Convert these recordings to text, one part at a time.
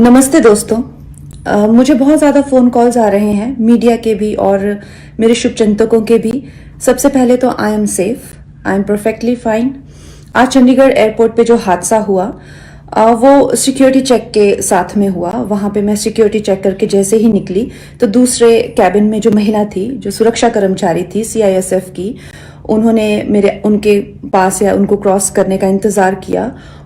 नमस्ते दोस्तों। अ, मुझे बहुत ज़्यादा फ़ोन कॉल्स आ रहे हैं मीडिया के भी और मेरे शुभचिंतकों के भी। सबसे पहले तो I am safe I am perfectly fine आज चंडीगढ़ एयरपोर्ट पे जो हादसा हुआ अ, वो सिक्योरिटी चेक के साथ में हुआ। वहाँ पे मैं सिक्योरिटी चेक करके जैसे ही निकली तो दूसरे कैबिन में जो महिला थी जो सुरक्षा कर्मचारी थी सीआईएसएफ की उन्होंने मेरे उनके पास या उनको क्रॉस करने का इंतज़ार किया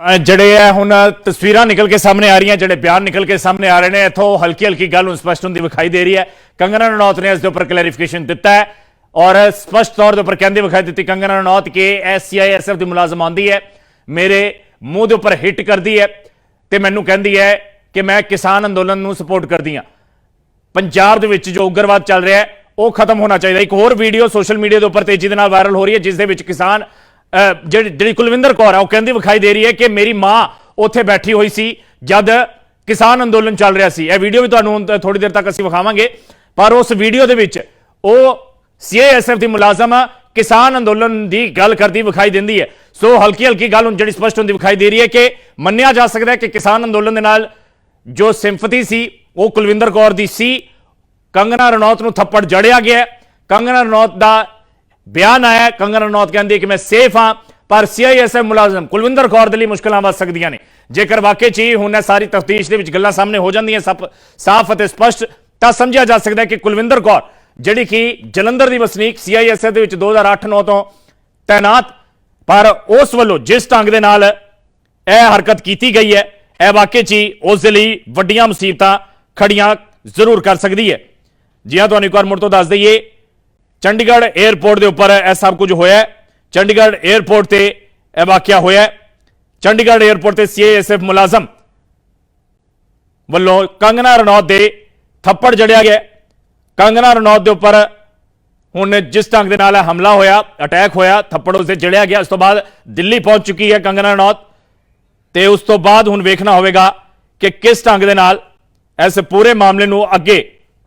ਜਿਹੜੇ ਆ ਹੁਣ ਤਸਵੀਰਾਂ ਨਿਕਲ ਕੇ ਸਾਹਮਣੇ ਆ ਰਹੀਆਂ, ਜਿਹੜੇ ਬਿਆਨ ਨਿਕਲ ਕੇ ਸਾਹਮਣੇ ਆ ਰਹੇ ਨੇ, ਇਥੋਂ ਹਲਕੀ ਹਲਕੀ ਗੱਲ ਹੁਣ ਸਪਸ਼ਟ ਹੁੰਦੀ ਵਿਖਾਈ ਦੇ ਰਹੀ ਹੈ। ਕੰਗਨਾ ਰਣੌਤ ਨੇ ਇਸ ਦੇ ਉੱਪਰ ਕਲੈਰੀਫਿਕੇਸ਼ਨ ਦਿੱਤਾ ਹੈ ਔਰ ਸਪਸ਼ਟ ਤੌਰ ਦੇ ਉੱਪਰ ਕਹਿੰਦੇ ਵਿਖਾਈ ਦਿੱਤੀ ਕੰਗਨਾ ਰਣੌਤ ਕਿ ਐਸਸੀਆਈਐਸਐਫ ਦੀ ਮੁਲਾਜ਼ਮ ਆਂਦੀ ਹੈ, ਮੇਰੇ ਮੂੰਹ ਦੇ ਉੱਪਰ ਹਿੱਟ ਕਰਦੀ ਹੈ ਤੇ ਮੈਨੂੰ ਕਹਿੰਦੀ ਹੈ ਕਿ ਮੈਂ ਕਿਸਾਨ ਅੰਦੋਲਨ ਨੂੰ ਸਪੋਰਟ ਕਰਦੀ ਹਾਂ। ਪੰਜਾਬ ਦੇ ਵਿੱਚ ਜੋ ਉਗਰਵਾਦ ਚੱਲ ਰਿਹਾ ਹੈ, ਉਹ ਖਤਮ ਹੋਣਾ ਚਾਹੀਦਾ ਇੱਕ ਹੋਰ ਵੀਡੀਓ ਸੋਸ਼ਲ ਮੀਡੀਆ ਦੇ ਉੱਪਰ ਤੇਜ਼ੀ ਦੇ ਨਾਲ ਵਾਇਰਲ ਹੋ ਰਹੀ ਹੈ, ਜਿਸ ਦੇ ਵਿੱਚ ਕਿਸਾਨ ਜਿਹੜੀ ਜਿਹੜੀ ਕੁਲਵਿੰਦਰ ਕੌਰ ਹੈ ਉਹ ਕਹਿੰਦੀ ਵਿਖਾਈ ਦੇ ਰਹੀ ਹੈ ਕਿ ਮੇਰੀ ਮਾਂ ਉੱਥੇ ਬੈਠੀ ਹੋਈ ਸੀ ਜਦ ਕਿਸਾਨ ਅੰਦੋਲਨ ਚੱਲ ਰਿਹਾ ਸੀ। ਇਹ ਵੀਡੀਓ ਵੀ ਤੁਹਾਨੂੰ ਥੋੜੀ ਦੇਰ ਤੱਕ ਅਸੀਂ ਵਿਖਾਵਾਂਗੇ। ਪਰ ਉਸ ਵੀਡੀਓ ਦੇ ਵਿੱਚ ਉਹ ਸੀਏਐਸਐਫ ਦੀ ਮੁਲਾਜ਼ਮ ਕਿਸਾਨ ਅੰਦੋਲਨ ਦੀ ਗੱਲ ਕਰਦੀ ਵਿਖਾਈ ਦਿੰਦੀ ਹੈ। ਸੋ ਹਲਕੀ ਹਲਕੀ ਗੱਲ ਹੁਣ ਜਿਹੜੀ ਸਪਸ਼ਟ ਹੁੰਦੀ ਵਿਖਾਈ ਦੇ ਰਹੀ ਹੈ ਕਿ ਮੰਨਿਆ ਜਾ ਸਕਦਾ ਹੈ ਕਿ ਕਿਸਾਨ ਅੰਦੋਲਨ ਦੇ ਨਾਲ ਜੋ ਸਿੰਪਥੀ ਸੀ, ਉਹ ਕੁਲਵਿੰਦਰ ਕੌਰ ਦੀ ਸੀ। ਕੰਗਨਾ ਰਣੌਤ ਨੂੰ ਥੱਪੜ ਜੜਿਆ ਗਿਆ। ਕੰਗਨਾ ਰਣੌਤ ਦਾ ਬਿਆਨ ਆਇਆ ਕੰਗਨ ਰਣੌਤ ਕਹਿੰਦੀ ਹੈ ਕਿ ਮੈਂ ਸੇਫ ਹਾਂ, ਪਰ ਸੀਆਈਐਸਐਫ ਮੁਲਾਜ਼ਮ ਕੁਲਵਿੰਦਰ ਕੌਰ ਦੇ ਲਈ ਮੁਸ਼ਕਲਾਂ ਵੱਧ ਸਕਦੀਆਂ ਨੇ। ਜੇਕਰ ਵਾਕਈ ਚ ਹੀ ਹੁਣ ਇਹ ਸਾਰੀ ਤਫਤੀਸ਼ ਦੇ ਵਿੱਚ ਗੱਲਾਂ ਸਾਹਮਣੇ ਹੋ ਜਾਂਦੀਆਂ ਸਭ ਸਾਫ਼ ਅਤੇ ਸਪਸ਼ਟ, ਤਾਂ ਸਮਝਿਆ ਜਾ ਸਕਦਾ ਹੈ ਕਿ ਕੁਲਵਿੰਦਰ ਕੌਰ, ਜਿਹੜੀ ਕਿ ਜਲੰਧਰ ਦੀ ਵਸਨੀਕ ਸੀਆਈਐਸਐਫ ਦੇ ਵਿੱਚ 2008-9 ਤੋਂ ਤਾਇਨਾਤ ਪਰ ਉਸ ਵੱਲੋਂ ਜਿਸ ਢੰਗ ਦੇ ਨਾਲ ਇਹ ਹਰਕਤ ਕੀਤੀ ਗਈ ਹੈ, ਇਹ ਵਾਕਈ 'ਚ ਹੀ ਉਸ ਦੇ ਲਈ ਵੱਡੀਆਂ ਮੁਸੀਬਤਾਂ ਖੜੀਆਂ ਜ਼ਰੂਰ ਕਰ ਸਕਦੀ ਹੈ। ਜੀ ਹਾਂ, ਤੁਹਾਨੂੰ ਇੱਕ ਵਾਰ ਮੁੜ ਤੋਂ ਦੱਸ ਦਈਏ ਚੰਡੀਗੜ੍ਹ 에ਅਰਪੋਰਟ ਦੇ ਉੱਪਰ ਇਹ ਸਭ ਕੁਝ ਹੋਇਆ ਚੰਡੀਗੜ੍ਹ 에ਅਰਪੋਰਟ ਤੇ ਇਹ ਵਾਕਿਆ ਹੋਇਆ ਚੰਡੀਗੜ੍ਹ 에ਅਰਪੋਰਟ ਤੇ ਸੀਏਐਸਐਫ ਮੁਲਾਜ਼ਮ ਵੱਲੋਂ ਕੰਗਨਾ ਰਣੌਤ ਦੇ ਥੱਪੜ ਜੜਿਆ ਗਿਆ ਕੰਗਨਾ ਰਣੌਤ ਦੇ ਉੱਪਰ ਹੁਣ ਜਿਸ ਢੰਗ ਦੇ ਨਾਲ ਹਮਲਾ ਹੋਇਆ, ਅਟੈਕ ਹੋਇਆ, ਥੱਪੜ ਉਸ ਤੇ ਜੜਿਆ ਗਿਆ। ਉਸ ਤੋਂ ਬਾਅਦ ਦਿੱਲੀ ਪਹੁੰਚ ਚੁੱਕੀ ਹੈ ਕੰਗਨਾ ਰਣੌਤ ਤੇ ਉਸ ਤੋਂ ਬਾਅਦ ਹੁਣ ਵੇਖਣਾ ਹੋਵੇਗਾ ਕਿ ਕਿਸ ਢੰਗ ਦੇ ਨਾਲ ਇਸ ਪੂਰੇ ਮਾਮਲੇ ਨੂੰ ਅੱਗੇ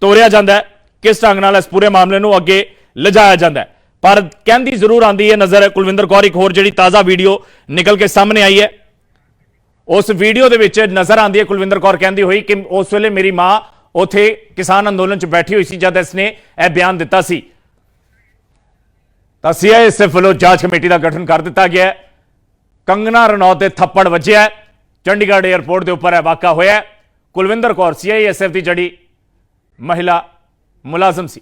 ਤੋਰਿਆ ਜਾਂਦਾ ਹੈ। ਕਿਸ ਢੰਗ ਨਾਲ ਇਸ ਪੂਰੇ ਮਾਮਲੇ ਨੂੰ ਅੱਗੇ ਲਿਜਾਇਆ ਜਾਂਦਾ ਪਰ ਕਹਿੰਦੀ ਜ਼ਰੂਰ ਆਂਦੀ ਹੈ, ਨਜ਼ਰ ਕੁਲਵਿੰਦਰ ਕੌਰ, ਇੱਕ ਹੋਰ ਜਿਹੜੀ ਤਾਜ਼ਾ ਵੀਡੀਓ ਨਿਕਲ ਕੇ ਸਾਹਮਣੇ ਆਈ ਹੈ। ਉਸ ਵੀਡੀਓ ਦੇ ਵਿੱਚ ਨਜ਼ਰ ਆਂਦੀ ਹੈ ਕੁਲਵਿੰਦਰ ਕੌਰ ਕਹਿੰਦੀ ਹੋਈ ਕਿ ਉਸ ਵੇਲੇ ਮੇਰੀ ਮਾਂ ਉਥੇ ਕਿਸਾਨ ਅੰਦੋਲਨ 'ਚ ਬੈਠੀ ਹੋਈ ਸੀ ਜਦ ਇਸ ਨੇ ਇਹ ਬਿਆਨ ਦਿੱਤਾ ਸੀ। ਤਾਂ ਸੀਆਈਐਸਐਫ ਵੱਲੋਂ ਜਾਂਚ ਕਮੇਟੀ ਦਾ ਗਠਨ ਕਰ ਦਿੱਤਾ ਗਿਆ ਹੈ। ਕੰਗਨਾ ਰਣੌਤ ਦੇ ਥੱਪੜ ਵੱਜਿਆ ਚੰਡੀਗੜ੍ਹ 에ਅਰਪੋਰਟ ਦੇ ਉੱਪਰ ਇਹ ਵਾਕਾ ਹੋਇਆ ਕੁਲਵਿੰਦਰ ਕੌਰ ਸੀਆਈਐਸਐਫ ਦੀ ਜਿਹੜੀ ਮਹਿਲਾ ਮੁਲਾਜ਼ਮ ਸੀ।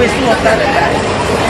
会送到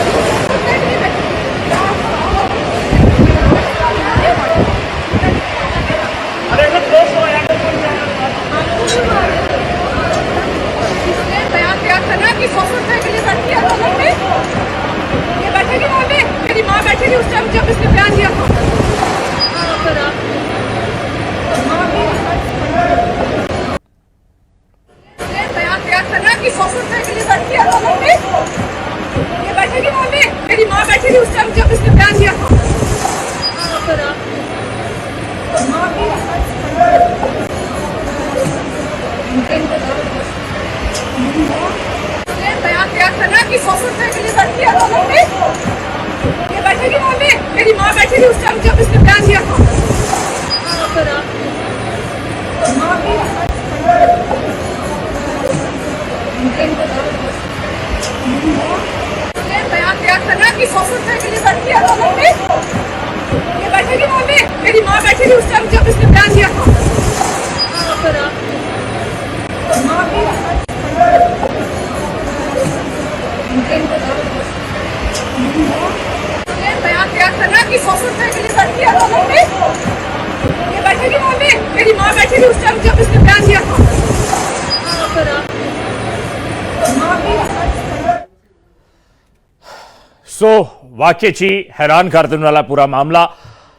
ਸੋ ਵਾਕਿਆ ਚ ਹੈਰਾਨ ਕਰ ਦੇਣ ਵਾਲਾ ਪੂਰਾ ਮਾਮਲਾ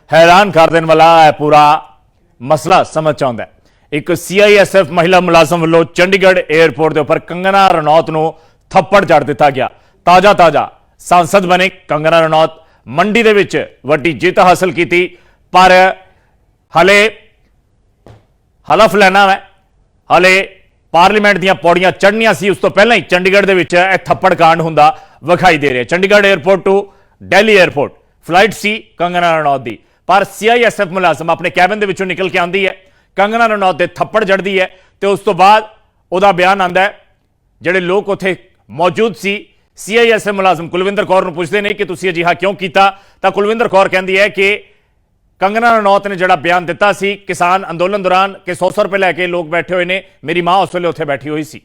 ਹੈਰਾਨ ਕਰ ਦੇਣ ਵਾਲਾ ਇਹ ਪੂਰਾ ਮਸਲਾ ਸਮਝ ਆਉਂਦਾ ਇੱਕ ਸੀਆਈਐਸਐਫ ਮਹਿਲਾ ਮੁਲਾਜ਼ਮ ਵੱਲੋਂ ਚੰਡੀਗੜ੍ਹ 에ਅਰਪੋਰਟ ਦੇ ਉੱਪਰ ਕੰਗਨਾ ਰਣੌਤ ਨੂੰ ਥੱਪੜ ਜੜ ਦਿੱਤਾ ਗਿਆ ਤਾਜ਼ਾ ਤਾਜ਼ਾ ਸੰਸਦ ਬਣੇ ਕੰਗਨਾ ਰਣੌਤ ਮੰਡੀ ਦੇ ਵਿੱਚ ਵੱਡੀ ਜਿੱਤ ਹਾਸਲ ਕੀਤੀ ਪਰ ਹਲੇ ਹਲਫ ਲੈਣਾ ਹੈ ਹਲੇ ਪਾਰਲੀਮੈਂਟ ਦੀਆਂ ਪੌੜੀਆਂ ਚੜ੍ਹਨੀਆਂ ਸੀ, ਉਸ ਤੋਂ ਪਹਿਲਾਂ ਹੀ ਚੰਡੀਗੜ੍ਹ ਦੇ ਵਿੱਚ ਇਹ ਥੱਪੜ ਕਾਂਡ ਹੁੰਦਾ ਵਿਖਾਈ ਦੇ ਰਿਹਾ। Chandigarh airport to Delhi airport flight ਸੀ ਕੰਗਨਾ ਰਣੌਤ ਦੀ। ਪਰ ਸੀਆਈਐਸਐਫ ਮੁਲਾਜ਼ਮ ਆਪਣੇ ਕੈਬਨ ਦੇ ਵਿੱਚੋਂ ਨਿਕਲ ਕੇ ਆਉਂਦੀ ਹੈ। ਕੰਗਨਾ ਰਣੌਤ ਦੇ ਥੱਪੜ ਜੜਦੀ ਹੈ ਤੇ ਉਸ ਤੋਂ ਬਾਅਦ ਉਹਦਾ ਬਿਆਨ ਆਂਦਾ ਹੈ। ਜਿਹੜੇ ਲੋਕ ਉੱਥੇ ਮੌਜੂਦ ਸੀ ਸੀਆਈਐਸਐਫ ਮੁਲਾਜ਼ਮ ਕੁਲਵਿੰਦਰ ਕੌਰ ਨੂੰ ਪੁੱਛਦੇ ਨੇ ਕਿ ਤੁਸੀਂ ਅਜਿਹਾ ਕਿਉਂ ਕੀਤਾ? ਤਾਂ ਕੁਲਵਿੰਦਰ ਕੌਰ ਕਹਿੰਦੀ ਹੈ ਕਿ ਕੰਗਨਾ ਰਣੌਤ ਨੇ ਜਿਹੜਾ ਬਿਆਨ ਦਿੱਤਾ ਸੀ, ਕਿਸਾਨ ਅੰਦੋਲਨ ਦੌਰਾਨ ਕਿ 100 ਰੁਪਏ ਲੈ ਕੇ ਲੋਕ ਬੈਠੇ ਹੋਏ ਨੇ, ਮੇਰੀ ਮਾਂ ਉਸ ਵੇਲੇ ਉੱਥੇ ਬੈਠੀ ਹੋਈ ਸੀ।